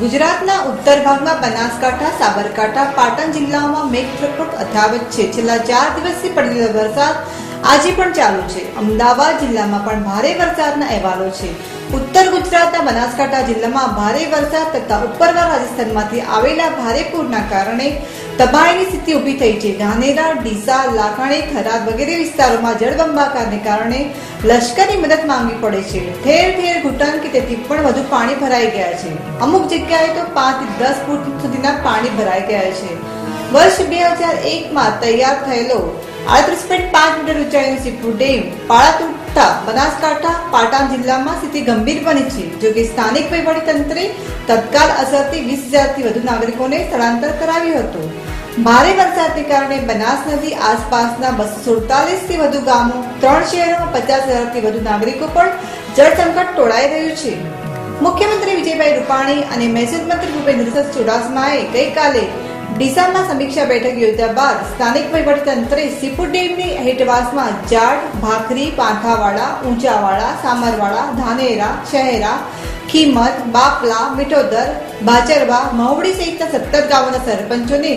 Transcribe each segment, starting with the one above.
ગુજરાતના ઉત્તર ભાગમાં બનાસકાંઠા, સાબરકાંઠા, પાટણ જિલ્લાઓમાં મેઘપ્રકોપ અથાવત છે. છેલ્લા ચાર દિવસથી પડેલો વરસાદ આજે પણ ચાલુ છે. અમદાવાદ જિલ્લામાં પણ ભારે વરસાદના અહેવાલો છે. ઉત્તર ગુજરાતના બનાસકાંઠા જિલ્લામાં ભારે વરસાદ તથા ઉપરવા રાજસ્થાનમાંથી આવેલા ભારે પૂરના કારણે તબાહીની સ્થિતિ ઊભી થઈ છે. ધાનેરા, ડીસા, લાખાણી, થરાદ વગેરે વિસ્તારોમાં જળબંબાકારને કારણે લશ્કરની મદદ માંગવી પડે છે. ઠેર ઠેર ઘૂંટણ કે તેથી પણ વધુ પાણી ભરાઈ ગયા છે. અમુક જગ્યાએ તો પાંચ દસ ફૂટ સુધીના પાણી ભરાઈ ગયા છે. વર્ષ બે હજાર એકમાં તૈયાર થયેલો આડત્રીસ પોઈન્ટ પાંચ મીટર ઊંચાઈનો સિપુ ડેમ પાળા તૂટતા બનાસકાંઠા પાટણ જિલ્લામાં સ્થિતિ ગંભીર બની છે. જો કે સ્થાનિક તંત્રે તત્કાલ અસરથી વીસ હજારથી વધુ નાગરિકોને સ્થળાંતર કરાવ્યું હતું. ભારે વરસાદને કારણે બનાસ નદી આસપાસના બસો સુડતાલીસથી વધુ ગામો, ત્રણ શહેરોમાં પચાસ હજારથી વધુ નાગરિકો પણ જળ સંકટ તોડાઈ રહ્યું છે. મુખ્યમંત્રી વિજયભાઈ રૂપાણી અને મહેસૂલ મંત્રી ભૂપેન્દ્રસિંહ ચુડાસમાએ ગઈકાલે ડીસામાં સમીક્ષા બેઠક યોજ્યા બાદ સ્થાનિક તંત્રે સીપુર ડેમની હેઠવાસમાં જાડ, ભાખરી પાંથાવાડા ઊંચાવાડા સામરવાડા ધાનેરા, શહેરા, ખીમત, બાપલા, મીઠોદર, બાચરવા, મહુડી સહિતના સત્તર ગામોના સરપંચોને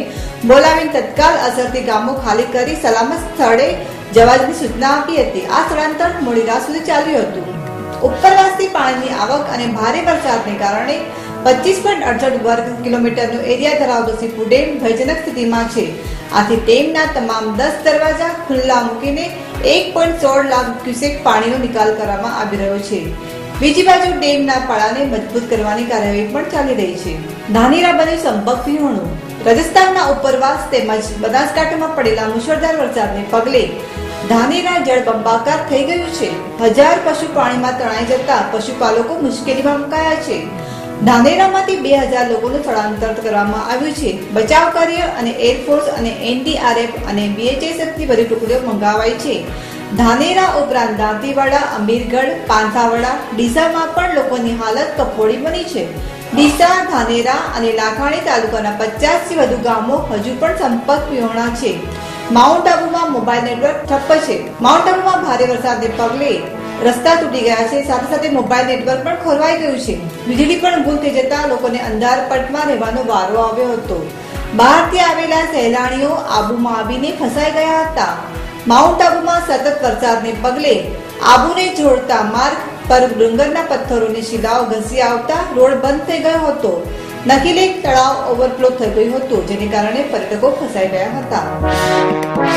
બોલાવીને તત્કાલ અસરથી ગામો ખાલી કરી સલામત સ્થળે જવાની સૂચના આપી હતી. આ સ્થળાંતર મોડી રાત સુધી ચાલ્યું હતું. ઉપરવાસથી પાણીની આવક અને ભારે વરસાદને કારણે પચીસ પોઈન્ટ અડસઠ વર્ગ કિલોમીટરનો એરિયા ધરાવતો સીપુ ડેમ ભયજનક સ્થિતિમાં છે. આથી ડેમના તમામ દસ દરવાજા ખુલ્લા મૂકીને એક પોઈન્ટ સોળ લાખ ક્યુસેક પાણીનો નિકાલ કરવામાં આવી રહ્યો છે. બીજી બાજુ ડેમના પાળાને મજબૂત કરવાની કાર્યવાહી પણ ચાલી રહી છે. ધાનેરા બન્યું સંપર્ક વિહોણું. રાજસ્થાનના ઉપરવાસ તેમજ બનાસકાંઠામાં પડેલા મુશળધાર વરસાદને પગલે ધાનેરા જળ બંબાકાર થઈ ગયું છે. હજાર પશુ પાણીમાં તણાઈ જતા પશુપાલકો મુશ્કેલીમાં મુકાયા છે. ધાનેરામાંથી બે હજાર લોકોનું સ્થળાંતર કરવામાં આવ્યું છે. બચાવ કાર્ય અને એરફોર્સ અને એનડીઆરએફ અને બીએચએસએફની બધી ટુકડીઓ મંગાવાઈ છે. ધાનેરા ઉપરાંત દાંતીવાડા, અમીરગઢ, પાંથાવાડા, ડીસામાં પણ લોકોની હાલત કફોડી બની છે. ડીસા ધાનેરા અને લાખાણી તાલુકાના પચાસથી વધુ ગામો હજુ પણ સંપર્ક વિહોણા છે. માઉન્ટ આબુમાં મોબાઈલ નેટવર્ક ઠપ્પ છે. માઉન્ટ આબુમાં ભારે વરસાદને પગલે રસ્તા તૂટી ગયા છે. સાથે સાથે મોબાઈલ નેટવર્ક પણ ખોરવાઈ ગયું છે. વીજળી પણ ગુલ થઈ જતા લોકોને અંધારપટમાં રહેવાનો વારો આવ્યો હતો. બહારથી આવેલા સહેલાણીઓ આબુમાં આવીને ફસાઈ ગયા હતા. માઉન્ટ આબુમાં સતત વરસાદને પગલે આબુને જોડતા માર્ગ પર ડુંગરના પથ્થરોની શિલાઓ ઘસી આવતા રોડ બંધ થઈ ગયો હતો. નકીલેક તળાવ ઓવરફ્લો થઈ ગયું હતું, જેને કારણે પર્યટકો ફસાઈ ગયા હતા.